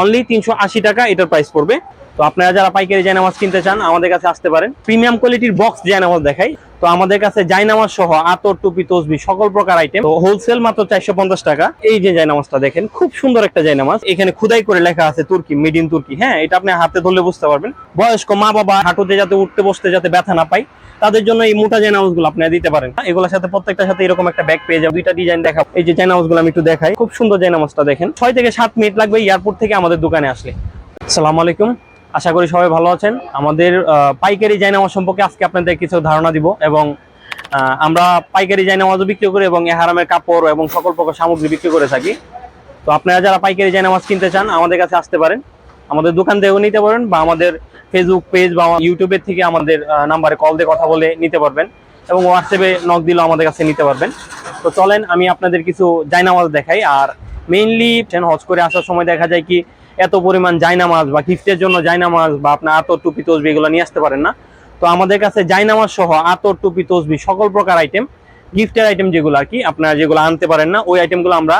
Only তিনশো আশি টাকা এটার প্রাইস পড়বে। তো আপনারা যারা পাইকারি জায়নামাজ কিনতে চান, আমাদের কাছে আসতে পারেন। প্রিমিয়াম কোয়ালিটির বক্স জায়নামাজ দেখাই। তো আমাদের কাছে জায়নামাজ সহ আতর, টুপি, তসবি, সকল প্রকার আইটেম হোলসেল মাত্র চারশো পঞ্চাশ টাকা। এই যে জায়নামাজটা দেখেন, খুব সুন্দর একটা জায়নামাজ। এখানে খুদাই করে লেখা আছে তুর্কি মেড ইন তুর্কি। হ্যাঁ এটা আপনি হাতে ধরলে বুঝতে পারবেন। বয়স্ক মা বাবা হাঁটুতে যাতে উঠতে বসতে যাতে ব্যথা না পায়, তাদের জন্য এই মোটা জায়নামাজগুলো আপনারা দিতে পারেন। এগুলোর সাথে প্রত্যেকটার সাথে এরকম একটা ব্যাগ পেয়ে যাবে দুইটা ডিজাইন দেখা এই যে জায়নামাজগুলো আমি একটু দেখাই। খুব সুন্দর জায়নামাজটা দেখেন। ছয় থেকে সাত মিনিট লাগবে এয়ারপোর্ট থেকে আমাদের দোকানে আসলে। আসসালামু আলাইকুম। আশা করি সবাই ভালো আছেন। আমাদের পাইকারি জায়নামাজ সম্পর্কে আজকে আপনাদের কিছু ধারণা দিব এবং আমরা পাইকারি জায়নামাজও বিক্রি করি এবং এহারামের কাপড় এবং সকল প্রকার সামগ্রী বিক্রি করে থাকি। তো আপনারা যারা পাইকারি জায়নামাজ কিনতে চান, আমাদের কাছে আসতে পারেন। আমাদের দোকান থেকেও নিতে পারেন বা আমাদের ফেসবুক পেজ বা ইউটিউবের থেকে আমাদের নাম্বারে কল দিয়ে কথা বলে নিতে পারবেন এবং হোয়াটসঅ্যাপে নক দিলেও আমাদের কাছে নিতে পারবেন। তো চলেন, আমি আপনাদের কিছু জায়নামাজ দেখাই। আর মেইনলি হজ করে আসার সময় দেখা যায় কি এত পরিমাণ জায়নামাজ বা গিফটের জন্য জায়নামাজ বা আপনার আতর, টুপি, তসবি এগুলো নিয়ে আসতে পারেন না। তো আমাদের কাছে জায়নামাজ সহ আতর, টুপি, তসবি সকল প্রকার আইটেম গিফটের আইটেম যেগুলো আর কি আপনারা যেগুলো আনতে পারেন না, ওই আইটেমগুলো আমরা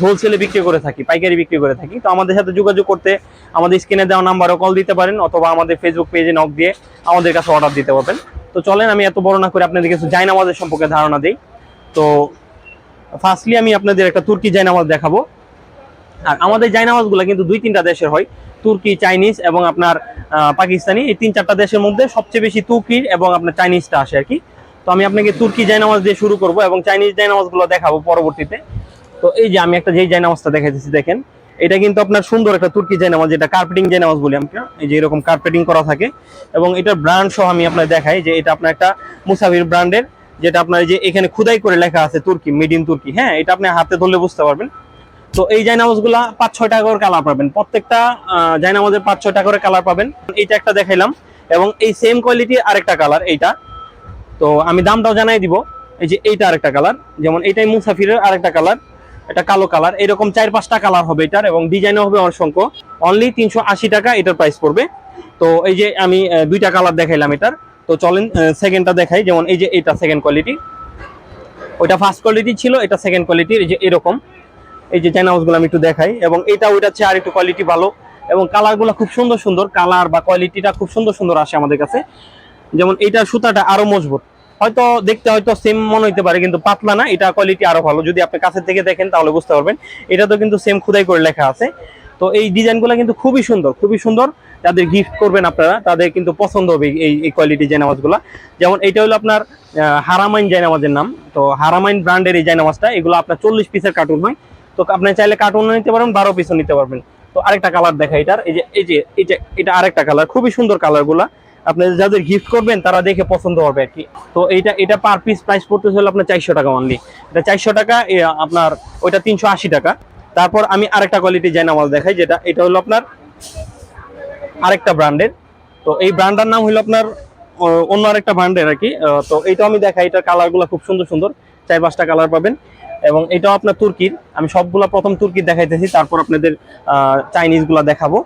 হোলসেলে বিক্রি করে থাকি, পাইকারি বিক্রি করে থাকি। তো আমাদের সাথে যোগাযোগ করতে, আমাদের স্ক্রিনে দেওয়া নাম্বারও কল দিতে পারেন অথবা আমাদের ফেসবুক পেজে নক দিয়ে আমাদের কাছে অর্ডার দিতে পারবেন। তো চলেন, আমি এত বড় না করে আপনাদের কিছু জায়নামাজের সম্পর্কে ধারণা দিই। তো ফার্স্টলি আমি আপনাদের একটা তুর্কি জায়নামাজ দেখাবো। আর আমাদের জায়নামাজগুলো কিন্তু দুই তিনটা দেশের হয়। তুর্কি চাইনিজ এবং আপনার পাকিস্তানি। এই তিন চারটা দেশের মধ্যে সবচেয়ে বেশি তুর্কির এবং আপনার চাইনিজটা আসে আর কি। তো আমি আপনাকে তুর্কি জায়নামাজ দিয়ে শুরু করব এবং চাইনিজ জায়নামাজগুলো দেখাবো পরবর্তীতে। তো এই যে আমি একটা যেই জায়নামাজটা দেখাইতেছি দেখেন এটা কিন্তু আপনার সুন্দর একটা তুর্কি জায়নামাজ যেটা কার্পেটিং জায়নামাজ বলি আমরা। এই যে এরকম কার্পেটিং করা থাকে। এবং এটার ব্র্যান্ড সহ আমি আপনার দেখাই যে এটা আপনার একটা মুসাফির ব্র্যান্ডের যেটা আপনার এই যে এখানে খুদাই করে লেখা আছে তুর্কি মেড ইন তুর্কি। হ্যাঁ এটা আপনি হাতে ধরলে বুঝতে পারবেন। তো এই জায়নামাজগুলা পাঁচ, ছয় টাকা করে কালার পাবেন। প্রত্যেকটা জায়নামাজের পাঁচ, ছয় টাকা করে কালার পাবেন। এইটা একটা দেখাইলাম। এবং এই সেম কোয়ালিটির আরেকটা কালার এইটা। তো আমি দামটাও জানাই দিব। এই যে এইটা আরেকটা কালার যেমন এইটাই মুসাফিরের আরেকটা কালার এটা কালো কালার এরকম চার, পাঁচটা কালার হবে এটার এবং ডিজাইনও হবে অসংখ্য। অনলি তিনশো আশি টাকা এটার প্রাইস পড়বে। তো এই যে আমি দুইটা কালার দেখাইলাম এটার। তো চলেন সেকেন্ডটা দেখাই। যেমন এই যে এটা সেকেন্ড কোয়ালিটি ওইটা ফার্স্ট কোয়ালিটি ছিল, এটা সেকেন্ড কোয়ালিটির এই যে এরকম। এই যে চাইনা হাউসগুলো আমি একটু দেখাই। এবং এটা ওইটা হচ্ছে আর একটু কোয়ালিটি ভালো। এবং কালারগুলো খুব সুন্দর সুন্দর। কালার বা কোয়ালিটিটা খুব সুন্দর সুন্দর আসে আমাদের কাছে। যেমন এইটা সুতাটা আরও মজবুত। হয়তো দেখতে হয়তো সেম মনে হইতে পারে, কিন্তু পাতলা না। এটা কোয়ালিটি আরও ভালো। যদি আপনি কাছের থেকে দেখেন, তাহলে বুঝতে পারবেন। এটা তো কিন্তু সেম খুদাই করে লেখা আছে। তো এই ডিজাইনগুলো কিন্তু খুবই সুন্দর খুবই সুন্দর। যাদের গিফট করবেন আপনারা, তাদের কিন্তু পছন্দ হবে এই এই কোয়ালিটি জায়নামাজগুলো যেমন এটা হলো আপনার হারামাইন জায়নামাজের নাম। তো হারামাইন ব্র্যান্ডের এই জায়নামাজটা এগুলো আপনার চল্লিশ পিসের কার্টুন হয়। তো আপনি চাইলে কার্টুনও নিতে পারবেন, বারো পিসও নিতে পারবেন। তো আরেকটা কালার দেখা এটার। এই যে এই যে এটা এটা আরেকটা কালার খুবই সুন্দর কালারগুলা আপনি যাদের গিফট করবেন, তারা দেখে পছন্দ হবে আর কি। তো এইটা এটা পার পিস প্রাইস পড়তে হলো আপনার চারশো টাকা অনলি এটা চারশো টাকা আপনার, ওইটা তিনশো আশি টাকা। তারপর আমি আরেকটা কোয়ালিটি জায়নামাজ দেখাই, যেটা, এটা হলো আপনার আরেকটা ব্র্যান্ডের তো এই ব্র্যান্ডটার নাম হলো আপনার অন্য আরেকটা ব্র্যান্ডের আর কি। তো এইটা আমি দেখাই, এটার কালারগুলো খুব সুন্দর সুন্দর। চার পাঁচটা কালার পাবেন। এবং এটাও আপনার তুর্কির। আমি সবগুলা প্রথম তুর্কির দেখাইতেছি, তারপর আপনাদের চাইনিজগুলা দেখাবো।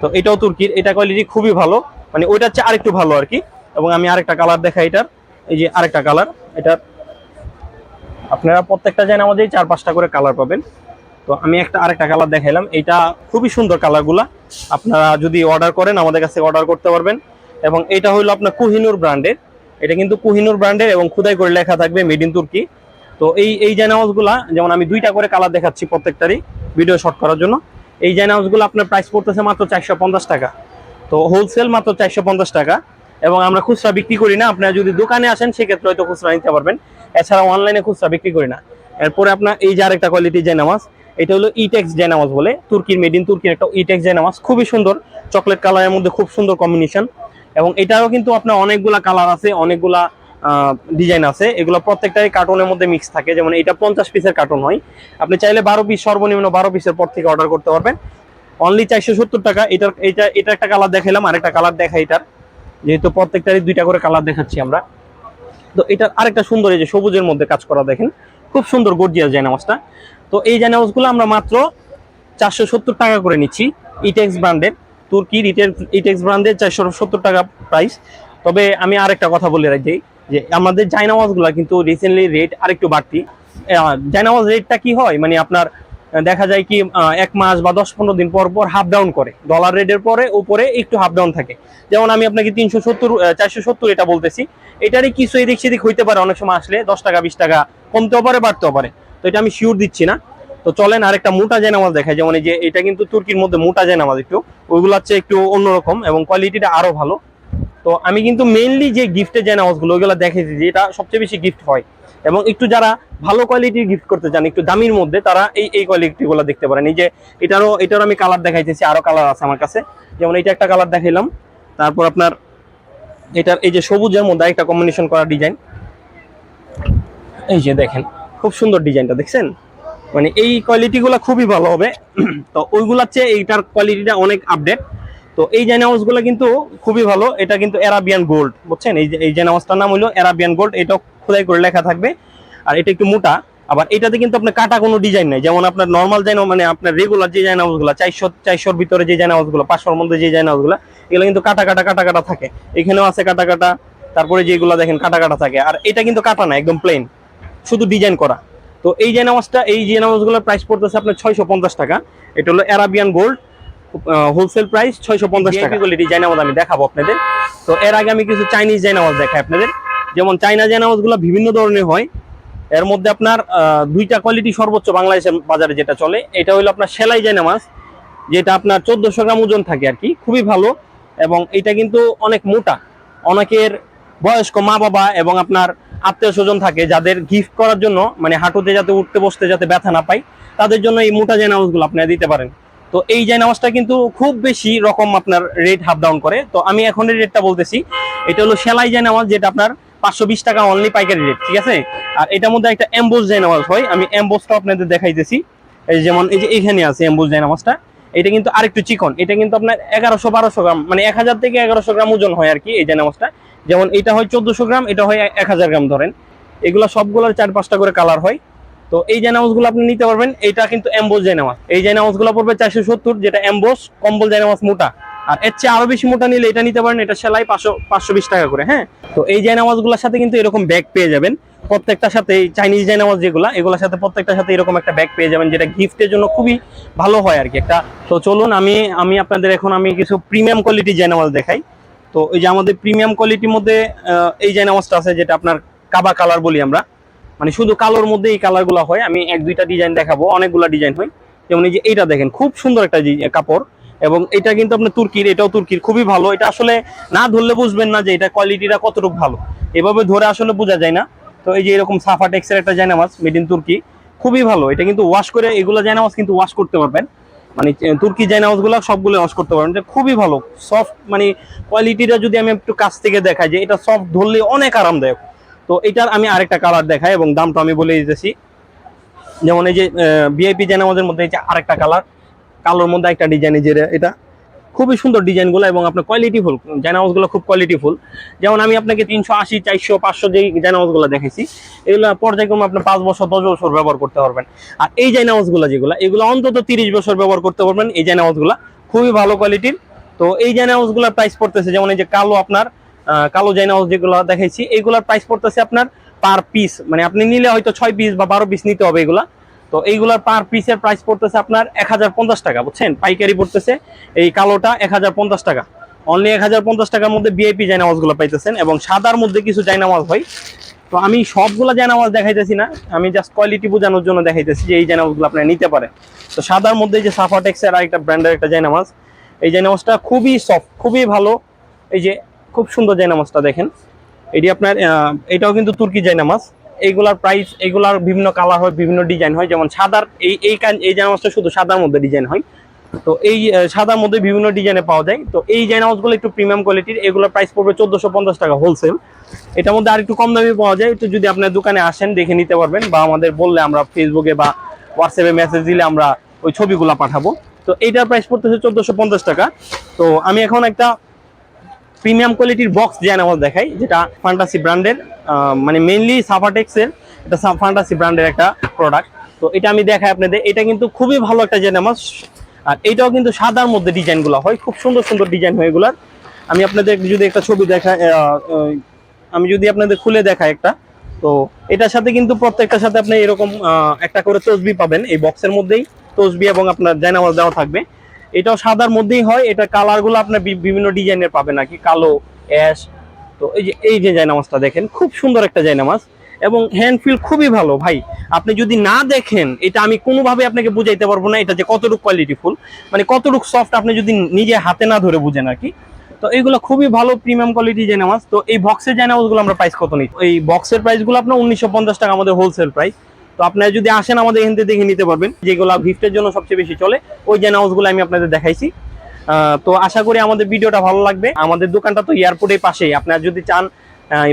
তো এটাও তুর্কির, এটা কোয়ালিটি খুবই ভালো। মানে ওইটা হচ্ছে আরেকটু ভালো আর কি। এবং আমি আরেকটা কালার দেখাই এটার। এই যে আরেকটা কালার এটার আপনারা প্রত্যেকটা জায়গা আমাদের চার পাঁচটা করে কালার পাবেন। তো আমি একটা আরেকটা কালার দেখাইলাম। এটা খুবই সুন্দর কালারগুলা আপনারা যদি অর্ডার করেন, আমাদের কাছে অর্ডার করতে পারবেন। এবং এটা হলো আপনার কুহিনুর ব্র্যান্ডের এটা কিন্তু কুহিনুর ব্র্যান্ডের এবং খুদাই করে লেখা থাকবে মেড ইন তুর্কি। তো এই এই জায়নামাজগুলা যেমন আমি দুইটা করে কালার দেখাচ্ছি প্রত্যেকটারই ভিডিও শর্ট করার জন্য, এই জায়নামাজগুলো আপনার প্রাইস পড়তেছে মাত্র চারশো পঞ্চাশ টাকা। তো হোলসেল মাত্র চারশো পঞ্চাশ টাকা, এবং আমরা খুচরা বিক্রি করি না, আপনারা যদি দোকানে আসেন, সেক্ষেত্রে হয়তো খুচরা নিতে পারবেন। এছাড়া অনলাইনে খুচরা বিক্রি করি না। এরপরে আপনার এই যে আরেকটা কোয়ালিটি জায়নামাজ এটা হলো ইটেক্স জায়নামাজ বলে, তুর্কির মেড ইন তুর্কির একটা ইটেক্স জায়নামাজ খুবই সুন্দর চকলেট কালারের মধ্যে খুব সুন্দর কম্বিনেশন এবং এটারও কিন্তু আপনার অনেকগুলা কালার আছে, অনেকগুলা ডিজাইন আছে। এগুলো প্রত্যেকটাই কার্টুনের মধ্যে মিক্স থাকে। যেমন এটা পঞ্চাশ পিসের কার্টুন হয়। আপনি চাইলে বারো পিস সর্বনিম্ন বারো পিসের পর থেকে অর্ডার করতে পারবেন। অনলি চারশো সত্তর টাকা। এটার, এটা এটা একটা কালার দেখাইলাম, আরেকটা কালার দেখা এটার। যেহেতু প্রত্যেকটারই দুইটা করে কালার দেখাচ্ছি আমরা। তো এটা আরেকটা সুন্দর, এই যে সবুজের মধ্যে কাজ করা দেখেন। খুব সুন্দর গর্জিয়াস জায়নামাজটা তো এই জায়নামাজগুলো আমরা মাত্র চারশো সত্তর টাকা করে নিচ্ছি ইটেক্স ব্র্যান্ডের তুর্কির ইটেক্স ব্র্যান্ডের চারশো সত্তর টাকা প্রাইস তবে আমি আরেকটা কথা বলে রাখি। যে আমাদের জায়নামাজগুলো কিন্তু রিসেন্টলি রেট আরেকটু বাড়তি। জায়নামাজ রেটটা কি হয়? মানে আপনার দেখা যায় কি এক মাস বা দশ পনেরো দিন পর পর হাফ ডাউন করে। ডলার রেটের পরে উপরে একটু হাফ ডাউন থাকে। যেমন আমি আপনাকে তিনশো সত্তর চারশো সত্তর এটা বলতেছি। এটারই কিছু এদিক সেদিক হইতে পারে, অনেক সময় আসলে দশ টাকা, বিশ টাকা কমতেও পারে, বাড়তেও পারে। তো এটা আমি শিওর দিচ্ছি না। তো চলেন আরেকটা মোটা জায়নামাজ দেখায় যেমন এই যে এটা কিন্তু তুর্কির মধ্যে মোটা জায়নামাজ একটু ওইগুলো হচ্ছে একটু অন্যরকম এবং কোয়ালিটিটা আরও ভালো। তো আমি কিন্তু মেইনলি যে গিফটে গিফটের জায়নামাজগুলো ওইগুলো দেখেছি যে এটা সবচেয়ে বেশি গিফট হয়। এবং একটু যারা ভালো কোয়ালিটির গিফট করতে চান, একটু দামির মধ্যে, তারা এই এই কোয়ালিটিগুলো দেখতে পারেন। এই যে এটারও এটারও আমি কালার দেখাইতেছি, আরও কালার আছে আমার কাছে। যেমন এটা একটা কালার দেখাইলাম। তারপর আপনার এটার, এই যে সবুজের মধ্যে একটা কম্বিনেশন করা ডিজাইন এই যে দেখেন, খুব সুন্দর ডিজাইনটা দেখছেন? মানে এই কোয়ালিটিগুলো খুবই ভালো হবে। তো ওইগুলার চেয়ে এইটার কোয়ালিটিটা অনেক আপডেট তো এই জেনাউসগুলো কিন্তু খুবই ভালো। এটা কিন্তু অ্যারাবিয়ান গোল্ড বুঝছেন? এই এই জেনাউসটার নাম হলো অ্যারাবিয়ান গোল্ড এটা খোদাই করে লেখা থাকবে। আর এটা একটু মোটা, আবার এটাতে কিন্তু আপনার কাটা কোনো ডিজাইন নাই। যেমন আপনার নর্মাল জাইন মানে আপনার রেগুলার যে জাইন হাউসগুলো চারশো, চারশোর ভিতরে যে জাইন হাউসগুলো পাঁচশোর মধ্যে যে জাইন হাউসগুলো এগুলো কিন্তু কাটা কাটা কাটা কাটা থাকে। এখানেও আছে কাটা কাটা, তারপরে যেগুলো দেখেন কাটা কাটা থাকে। আর এটা কিন্তু কাটা না, একদম প্লেন শুধু ডিজাইন করা। তো এই যে এই যে প্রাইস পড়তেছে আপনার ছয়শো পঞ্চাশ টাকা। এটা হলো অ্যারাবিয়ান গোল্ড হোলসেল প্রাইস ছয়শো পঞ্চাশ টাকা। কোয়ালিটি জাইনামাজ আমি দেখাবো আপনাদের। তো এর আগে আমি কিছু চাইনিজ জাইনামাজ দেখাই আপনাদের। যেমন চাইনা জাইনামাজগুলো বিভিন্ন ধরনের হয়। এর মধ্যে আপনার দুইটা কোয়ালিটি সর্বোচ্চ বাংলাদেশের বাজারে যেটা চলে এটা হলো আপনার সেলাই জাইনামাজ যেটা আপনার চোদ্দশো গ্রাম ওজন থাকে আর কি খুবই ভালো। এবং এটা কিন্তু অনেক মোটা। অনেকের বয়স্ক মা বাবা এবং আপনার আত্মীয় স্বজন থাকে যাদের গিফট করার জন্য মানে হাঁটুতে যাতে উঠতে বসতে যাতে ব্যথা না পায় তাদের জন্য এই মোটা জাইনামাজগুলো আপনারা দিতে পারেন। তো এই জাইনামাজটা কিন্তু খুব বেশি রকম আপনার রেট হাফ ডাউন করে। তো আমি এখন রেটটা বলতেছি, এটা হলো সেলাই জাইনামাজ যেটা আপনার পাঁচশো বিশ টাকা অনলি পাইকারি রেট ঠিক আছে? আর এটার মধ্যে একটা এম্বোজ জাইনামাজ হয়, আমি অ্যাম্বোসটা আপনাদের দেখাইতেছি। এই যেমন, এই যে এখানে আছে এম্বোজ জাইনামাজটা এটা কিন্তু আরেকটু চিকন। এটা কিন্তু আপনার এগারোশো বারোশো গ্রাম মানে এক হাজার থেকে এগারোশো গ্রাম ওজন হয় আর কি এই জাইনামাজটা যেমন এটা হয় চোদ্দশো গ্রাম, এটা হয় এক হাজার গ্রাম ধরেন। এগুলো সবগুলোর চার পাঁচটা করে কালার হয়। তো এই জাইনামাজগুলো আপনি নিতে পারবেন এটা কিন্তু এম্বোস জাইনামাজ এই জাইনামাজগুলো পড়বে চারশো সত্তর, যেটা এম্বোস কম্বল জাইনামাজ মোটা। আর এর চেয়ে আরও বেশি মোটা নিলে এটা নিতে পারেন, এটা সেলাই পাঁচশো পাঁচশো বিশ টাকা করে হ্যাঁ? তো এই জাইনামাজগুলোর সাথে কিন্তু এরকম ব্যাগ পেয়ে যাবেন। প্রত্যেকটার সাথে চাইনিজ জাইনামাজ যেগুলো, এগুলোর সাথে প্রত্যেকটার সাথে এরকম একটা ব্যাগ পেয়ে যাবেন, যেটা গিফটের জন্য খুবই ভালো হয় আর কি একটা। তো চলুন, আমি আমি আপনাদের এখন আমি কিছু প্রিমিয়াম কোয়ালিটি জাইনামাজ দেখাই। তো এই যে আমাদের প্রিমিয়াম কোয়ালিটির মধ্যে এই জাইনামাজটা আছে, যেটা আপনার কাবা কালার বলি আমরা মানে শুধু কালোর মধ্যে এই কালারগুলো হয়, আমি এক দুইটা ডিজাইন দেখাবো, অনেকগুলা ডিজাইন হয়। যেমন এই যে এইটা দেখেন, খুব সুন্দর একটা কাপড়। এবং এটা কিন্তু আপনার তুর্কির, এটাও তুর্কির, খুবই ভালো। এটা আসলে না ধরলে বুঝবেন না যে এটা কোয়ালিটিটা কতটুকু ভালো। এভাবে ধরে আসলে বোঝা যায় না। তো এই যে এরকম সাফা টেক্সের একটা জায়নামাজ মেড ইন তুর্কি, খুবই ভালো। এটা কিন্তু ওয়াশ করে, এগুলো জায়নামাজ কিন্তু ওয়াশ করতে পারবেন। মানে তুর্কি জায়নামাজগুলো সবগুলো ওয়াশ করতে পারবেন। এটা খুবই ভালো সফট মানে কোয়ালিটিটা যদি আমি একটু কাছ থেকে দেখাই যে এটা সফট ধরলে অনেক আরামদায়ক। তো এটার আমি আরেকটা কালার দেখাই এবং দামটা আমি বলে দিতেছি। যেমন এই যে ভিআইপি জায়নামাজের মধ্যে এই যে আরেকটা কালার কালোর মধ্যে একটা ডিজাইন যে এটা। খুবই সুন্দর ডিজাইনগুলো এবং আপনার কোয়ালিটিফুল জায়নামাজগুলো খুব কোয়ালিটিফুল যেমন আমি আপনাকে তিনশো আশি, চারশো, পাঁচশো যে জায়নামাজগুলো দেখেছি এগুলো পর্যায়ক্রমে আপনি পাঁচ বছর, দশ বছর ব্যবহার করতে পারবেন। আর এই জায়নামাজগুলো যেগুলো, এগুলো অন্তত তিরিশ বছর ব্যবহার করতে পারবেন। এই জায়নামাজগুলো খুবই ভালো কোয়ালিটির তো এই জায়নামাজগুলোর প্রাইস পড়তেছে, যেমন এই যে কালো আপনার কালো জায়নামাজ যেগুলো দেখাইছি এগুলোর প্রাইস পড়তেছে আপনার পার পিস মানে আপনি নিলে হয়তো ছয় পিস বা বারো পিস নিতে হবে এগুলা। তো এইগুলার পার পিসের প্রাইস পড়তেছে আপনার এক হাজার পঞ্চাশ টাকা, বুঝছেন? পাইকারি পড়তেছে এই কালোটা এক হাজার পঞ্চাশ টাকা। অনলি এক হাজার পঞ্চাশ টাকার মধ্যে বিআইপি জায়নামাজগুলো পাইতেছেন এবং সাদার মধ্যে কিছু জায়নামাজ হয়। তো আমি সবগুলা জায়নামাজ দেখাইতেছি না, আমি জাস্ট কোয়ালিটি বোঝানোর জন্য দেখাইতেছি যে এই জায়নামাজগুলো আপনারা নিতে পারেন। তো সাদার মধ্যে যে সাফাটেক্সের আরেকটা ব্র্যান্ডের একটা জায়নামাজ এই জায়নামাজটা খুবই সফট খুবই ভালো। এই যে খুব সুন্দর জায়নামাজটা দেখেন। এটি আপনার এটাও কিন্তু তুর্কি জায়নামাজ এইগুলার প্রাইস এগুলার বিভিন্ন কালার হয়, বিভিন্ন ডিজাইন হয়। যেমন সাদার, এই এই এই জায়নামাজটা শুধু সাদার মধ্যে ডিজাইন হয়। তো এই সাদার মধ্যে বিভিন্ন ডিজাইনে পাওয়া যায়। তো এই জায়নামাজগুলো একটু প্রিমিয়াম কোয়ালিটির এগুলোর প্রাইস পড়বে চোদ্দশো পঞ্চাশ টাকা হোলসেল এটার মধ্যে আর একটু কম দামে পাওয়া যায়। একটু যদি আপনার দোকানে আসেন, দেখে নিতে পারবেন বা আমাদের বললে আমরা ফেসবুকে বা হোয়াটসঅ্যাপে মেসেজ দিলে আমরা ওই ছবিগুলো পাঠাবো। তো এইটার প্রাইস পড়তেছে চোদ্দশো পঞ্চাশ টাকা। তো আমি এখন একটা প্রিমিয়াম কোয়ালিটির বক্স জায়নামাজ দেখাই যেটা ফান্টাসি ব্র্যান্ডের মানে মেইনলি সাফাটেক্সের এটা ফান্টাসি ব্র্যান্ডের একটা প্রোডাক্ট তো এটা আমি দেখাই আপনাদের। এটা কিন্তু খুবই ভালো একটা জায়নামাজ আর এটাও কিন্তু সাদার মধ্যে ডিজাইনগুলো হয়। খুব সুন্দর সুন্দর ডিজাইন হয় এগুলার। আমি আপনাদের যদি একটা ছবি আহ, আমি যদি আপনাদের খুলে দেখাই একটা। তো এটার সাথে কিন্তু প্রত্যেকটার সাথে আপনি এরকম একটা করে তসবি পাবেন। এই বক্সের মধ্যেই তসবি এবং আপনার জায়নামাজ দেওয়া থাকবে। এটাও সাদার মধ্যেই হয়, এটা কালারগুলো আপনার বিভিন্ন ডিজাইনের পাবেন আর কি, কালো অ্যাশ তো এই যে এই যে জায়নামাজটা দেখেন, খুব সুন্দর একটা জায়নামাজ এবং হ্যান্ড ফিল খুবই ভালো ভাই। আপনি যদি না দেখেন, এটা আমি কোনোভাবে আপনাকে বুঝাইতে পারব না, এটা যে কতটুকু কোয়ালিটি ফুল। মানে কতটুকু সফট আপনি যদি নিজে হাতে না ধরে বুঝেন আর কি। তো এইগুলো খুবই ভালো প্রিমিয়াম কোয়ালিটি জায়নামাজ। তো এই বক্সের জায়নামাজগুলো আমরা প্রাইস কত নিই এই বক্সের প্রাইসগুলো আপনার উনিশশো পঞ্চাশ টাকা আমাদের হোলসেল প্রাইস তো আপনারা যদি আসেন আমাদের এখান থেকে দেখে নিতে পারবেন যেগুলো গিফটের জন্য সবচেয়ে বেশি চলে, ওই জায়নামাজগুলো আমি আপনাদের দেখাইছি। তো আশা করি আমাদের ভিডিওটা ভালো লাগবে। আমাদের দোকানটা তো এয়ারপোর্টের পাশেই। আপনারা যদি চান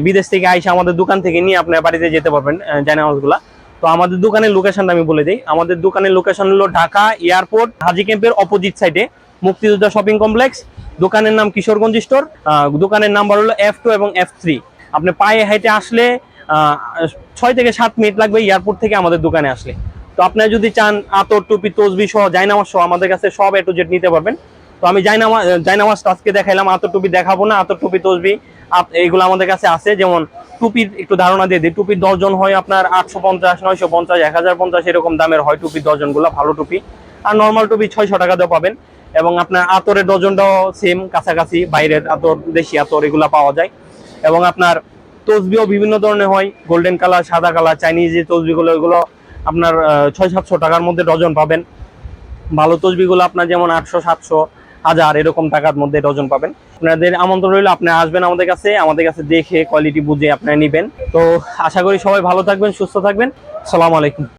বিদেশ থেকে আইসে আমাদের দোকান থেকে নিয়ে আপনার বাড়িতে যেতে পারবেন জায়নামাজগুলা তো আমাদের দোকানের লোকেশনটা আমি বলে দিই। আমাদের দোকানের লোকেশন হলো ঢাকা এয়ারপোর্ট হাজি ক্যাম্পের অপোজিট সাইডে মুক্তিযোদ্ধা শপিং কমপ্লেক্স দোকানের নাম কিশোরগঞ্জ স্টোর দোকানের নাম্বার হলো এফ টু এবং এফ থ্রি আপনি পায়ে হাইটে আসলে ছয় থেকে সাত মিনিট লাগবে এয়ারপোর্ট থেকে আমাদের দোকানে আসলে। তো আপনারা যদি চান আতর, টুপি, তসবি সহ জায়নামাজ সহ আমাদের কাছে সব এ টু জেড নিতে পারবেন। তো আমি জায়নামা জায়নামাজটা আজকে দেখাইলাম, আতর, টুপি দেখাবো না, আতর, টুপি, তসবি এইগুলো আমাদের কাছে আছে। যেমন টুপির একটু ধারণা দিয়ে দিই, টুপির দর্জন হয় আপনার আটশো পঞ্চাশ, নয়শো পঞ্চাশ, এক হাজার পঞ্চাশ এরকম দামের হয় টুপির দর্জনগুলো, ভালো টুপি। আর নর্মাল টুপি ছয়শো টাকা দিয়ে পাবেন। এবং আপনার আতরের ডজনটাও সেম কাছাকাছি, বাইরের আতর, দেশি আতর এগুলো পাওয়া যায়। এবং আপনার তসবিও বিভিন্ন ধরনের হয়। গোল্ডেন কালার সাদা কালার চাইনিজ যে তসবিগুলো ওইগুলো আপনার ছয় সাতশো টাকার মধ্যে ডজন পাবেন। ভালো তসবিগুলো আপনার যেমন আটশো, সাতশো, হাজার, এরকম টাকার মধ্যে ডজন পাবেন। আপনাদের আমন্ত্রণ রইল, আপনি আসবেন আমাদের কাছে আমাদের কাছে দেখে কোয়ালিটি বুঝে আপনারা নেবেন। তো আশা করি সবাই ভালো থাকবেন, সুস্থ থাকবেন। সালাম আলাইকুম।